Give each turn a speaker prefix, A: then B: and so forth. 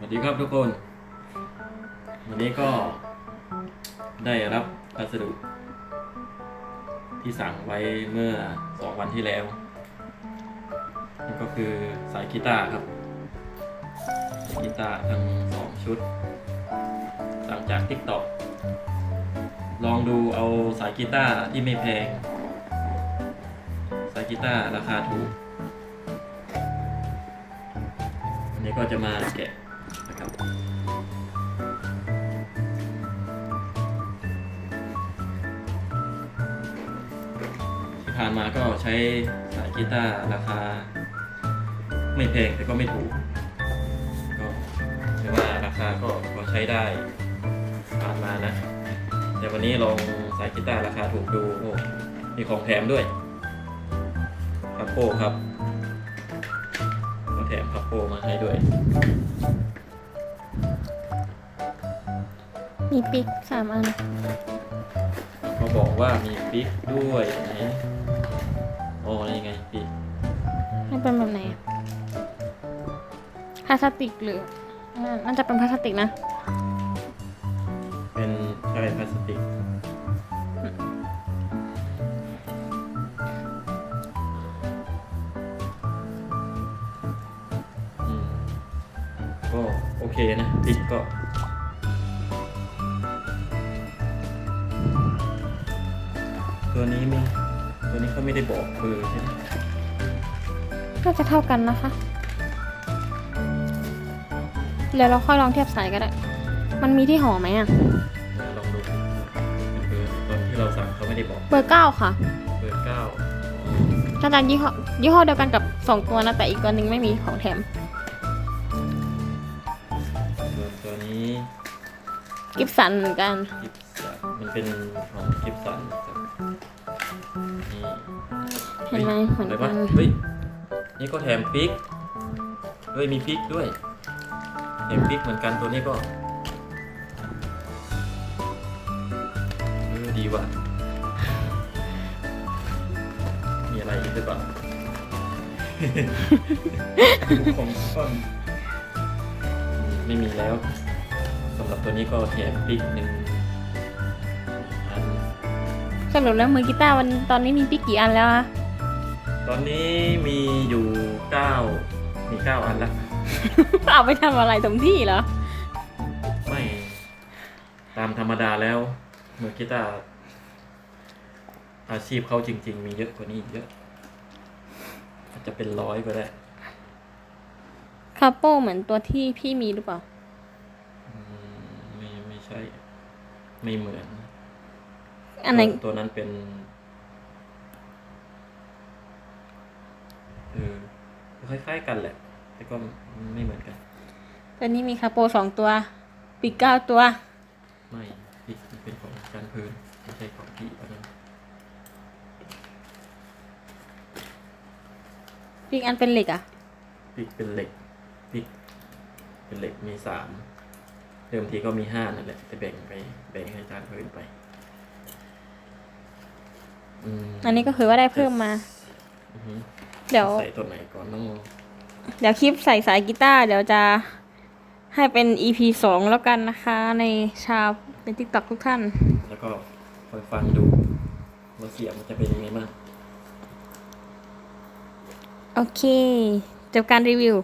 A: สวัสดีครับทุกคน วันนี้ก็ได้รับพัสดุที่สั่งไว้เมื่อสองวันที่แล้วนี่ก็คือสายกีตาร์ครับสายกีตาร์ทั้งสองชุด สั่งจาก TikTok ลองดูเอาสายกีตาร์ที่ไม่แพง สายกีตาร์ราคาถูก อันนี้ก็จะมาแกะ นะครับที่ผ่านมาก็ใช้สายกีตาร์ราคา ไม่แพงแต่ก็ไม่ถูก ก็ถือว่าราคาก็ก็ใช้ได้ผ่านมานะ แต่วันนี้ลองสายกีตาร์ราคาถูกดูมีของแถมด้วยคัปโป้ครับก็แถมคัปโป้มาให้ด้วย
B: มีปิกสามอัน
A: เขาบอกว่ามีปิ๊กด้วยไหนโอ้อะไรไงปิ๊ก
B: ให้เป็นแบบไหนอะพลาสติกหรืออ่าน่าจะเป็นพลาสติกนะ
A: เป็นใช่พลาสติกอืมก็โอเคนะปิ๊กก็ ตัวนี้มีตัวนี้เขาไม่ได้บอกเบอร์ใช่ไหม
B: ก็จะเท่ากันนะคะ เดี๋ยวเราค่อยลองเทียบสายก็ได้ มันมีที่ห่อไหมอะ
A: เดี๋ยวลองดูเบอร์ตอนที่เราสั่งเขาไม่ได้บอก
B: เบอร์เก้าค่ะ
A: เบอร์เก้า
B: น่าจะยี่ห้อยี่ห้อเดียวกันกับสองตัวนะแต่อีกตัวหนึ่งไม่มีของแถม
A: ส่วนตัวนี้
B: กิฟสันเหมือนกัน
A: กิฟสันมันเป็นของกิฟสันครับนี่
B: เห็นไหมเหมือน
A: อะไร
B: กั
A: วะ
B: น
A: เฮ้ยนี่ก็แถมพริกเฮ้ยมีพริกด้วยแถมพริกเหมือนกันตัวนี้ก็เออดีว่ะมีอะไรอีกหรือเปล่า ของก้อนไม่มีแล้วสำหรับตัวนี้ก็แถมพริกหนึ่งอัน
B: สรุปแล้วมือกีตาร์วันตอนนี้มีปิกกี่อันแล้วอะ
A: ตอนนี้มีอยู่เก้ามีเก้าอันละ
B: เอาไปทำอะไรตรงที่เหรอ
A: ไม่ ตามธรรมดาแล้วมือกีตาร์อาชีพเขาจริง ๆ มีเยอะกว่านี้อีกเยอะ อาจจะเป็นร้อยก็ได้
B: คาโป้เหมือนตัวที่พี่มีหรือเปล่า
A: อืมไม่ไม่ใช่ ไม่เหมือน
B: อันไหน
A: ตัวตัวนั้นเป็น ออคล้ายๆกันแหละ แต่ก็ไม่เหมือนกัน
B: ตัวนี้มีคาโปสองตัว ปีกเก้าตัว
A: ไม่ที่เป็นของการพื้นไม่ใช่ของพี่อันนั้น
B: ปีกอันเป็นเหล็กอะ
A: ปีกเป็นเหล็กปีกเป็นเหล็กมีสามเดิมทีก็มีห้านั่นแหละแต่แบ่งไปแบ่งให้จานพื้นไปอืม
B: อันนี้ก็คือว่าได้เพิ่มมา
A: อือฮึ
B: เดี๋ยว
A: ใส่ตัวไหนก่อนต้อง
B: เดี๋ยวคลิปใส่สายกีตาร์เดี๋ยวจะให้เป็น EP สองแล้วกันนะคะ ในชาวในทิกตอกทุกท่าน
A: แล้วก็คอยฟังดูว่าเสียงมันจะเป็นยังไงบ้าง
B: โอเค จบการรีวิว